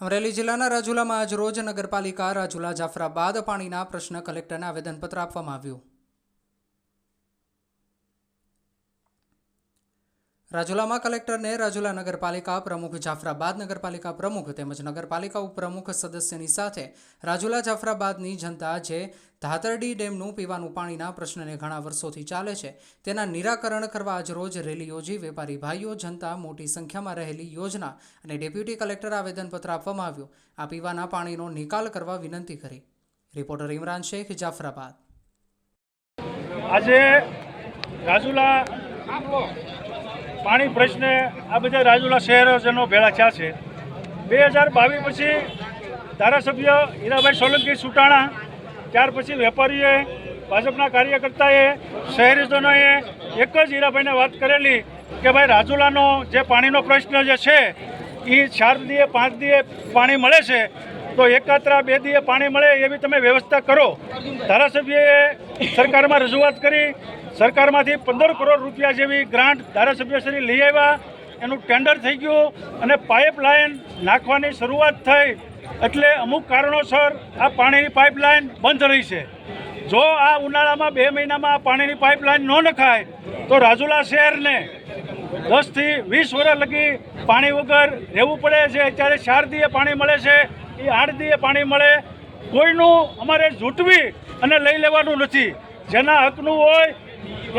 અમરેલી જિલ્લાના રાજુલામાં આજ રોજ નગરપાલિકા રાજુલા જાફરાબાદ પાણીના પ્રશ્ન કલેક્ટરને આવેદનપત્ર આપવામાં આવ્યું. રાજુલામાં કલેક્ટરને રાજુલા નગરપાલિકા પ્રમુખ જાફરાબાદ નગરપાલિકા પ્રમુખ તેમજ નગરપાલિકા ઉપપ્રમુખ સદસ્યની સાથે રાજુલા જાફરાબાદની જનતા જે ધાતરડી ડેમનું પીવાનું પાણીના પ્રશ્નને ઘણા વર્ષોથી ચાલે છે, તેના નિરાકરણ કરવા આજ રોજ રેલી યોજી વેપારી ભાઈઓ જનતા મોટી સંખ્યામાં રહેલી યોજના અને ડેપ્યુટી કલેક્ટર આવેદનપત્ર આપવામાં આવ્યું. આ પીવાના પાણીનો નિકાલ કરવા વિનંતી કરી. રિપોર્ટર ઇમરાન શેખ, જાફરાબાદ. આજે રાજુલા પાણી પ્રશ્ને આ બધા રાજુલા શહેરજનો ભેળા થયા છે. બે હજાર બાવીસ પછી ધારાસભ્ય હીરાભાઈ સોલંકી સુટાણા, ત્યાર પછી વેપારીએ, ભાજપના કાર્યકર્તાએ, શહેરીજનોએ એક જ હીરાભાઈને વાત કરેલી કે ભાઈ રાજુલાનો જે પાણીનો પ્રશ્ન જે છે એ ચાર દીએ, પાંચ દીએ પાણી મળે છે, તો એકાત્રા બે દીએ પાણી મળે એવી તમે વ્યવસ્થા કરો. ધારાસભ્યએ સરકારમાં રજૂઆત કરી, સરકારમાંથી પંદર કરોડ રૂપિયા જેવી ગ્રાન્ટ ધારાસભ્યશ્રી લઈ આવ્યા. એનું ટેન્ડર થઈ ગયું અને પાઇપલાઇન નાખવાની શરૂઆત થઈ. એટલે અમુક કારણોસર આ પાણીની પાઇપલાઇન બંધ રહી છે. જો આ ઉનાળામાં બે મહિનામાં આ પાણીની પાઇપલાઇન ન નખાય, તો રાજુલા શહેરને દસથી વીસ વર્ષ લગી પાણી વગર રહેવું પડે છે. અત્યારે ચાર પાણી મળે છે. એ આઠ દીએ પાણી મળે. કોઈનું અમારે ઝૂંટવી અને લઈ લેવાનું નથી. જેના હકનું હોય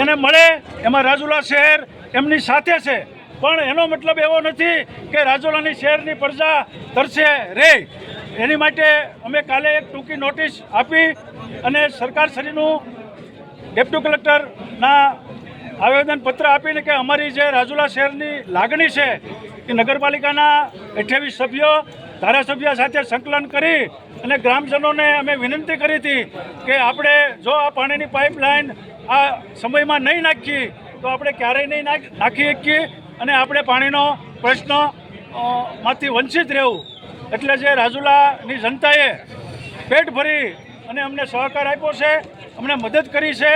એને મળે, એમાં રાજુલા શહેર એમની સાથે છે. પણ એનો મતલબ એવો નથી કે રાજુલાની શહેરની પ્રજા તરસે રહે એની માટે અમે કાલે એક ટૂંકી નોટિસ આપી અને સરકારશ્રીનું ડેપ્યુટી કલેક્ટરના આવેદનપત્ર આપીને કે અમારી જે રાજુલા શહેરની લાગણી છે એ નગરપાલિકાના અઠ્યાવીસ સભ્યો ધારાસભ્ય સાથે સંકલન કરી અને ગ્રામજનોને અમે વિનંતી કરી હતી કે આપણે જો આ પાણીની પાઇપલાઇન આ સમયમાં નહીં નાખીએ તો આપણે ક્યારેય નહીં નાખી શકીએ અને આપણે પાણીનો પ્રશ્નમાંથી વંચિત રહેવું. એટલે જે રાજુલાની જનતાએ પેટ ભરી અને અમને સહકાર આપ્યો છે, અમને મદદ કરી છે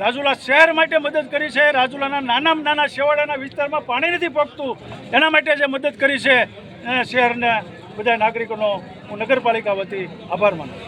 રાજુલા શહેર માટે મદદ કરી છે રાજુલાના નાનામાં નાના શેવાડાના વિસ્તારમાં પાણી નથી પગતું એના માટે જે મદદ કરી છે શહેરના બધા નાગરિકોનો હું નગરપાલિકા વતી આભાર માનું.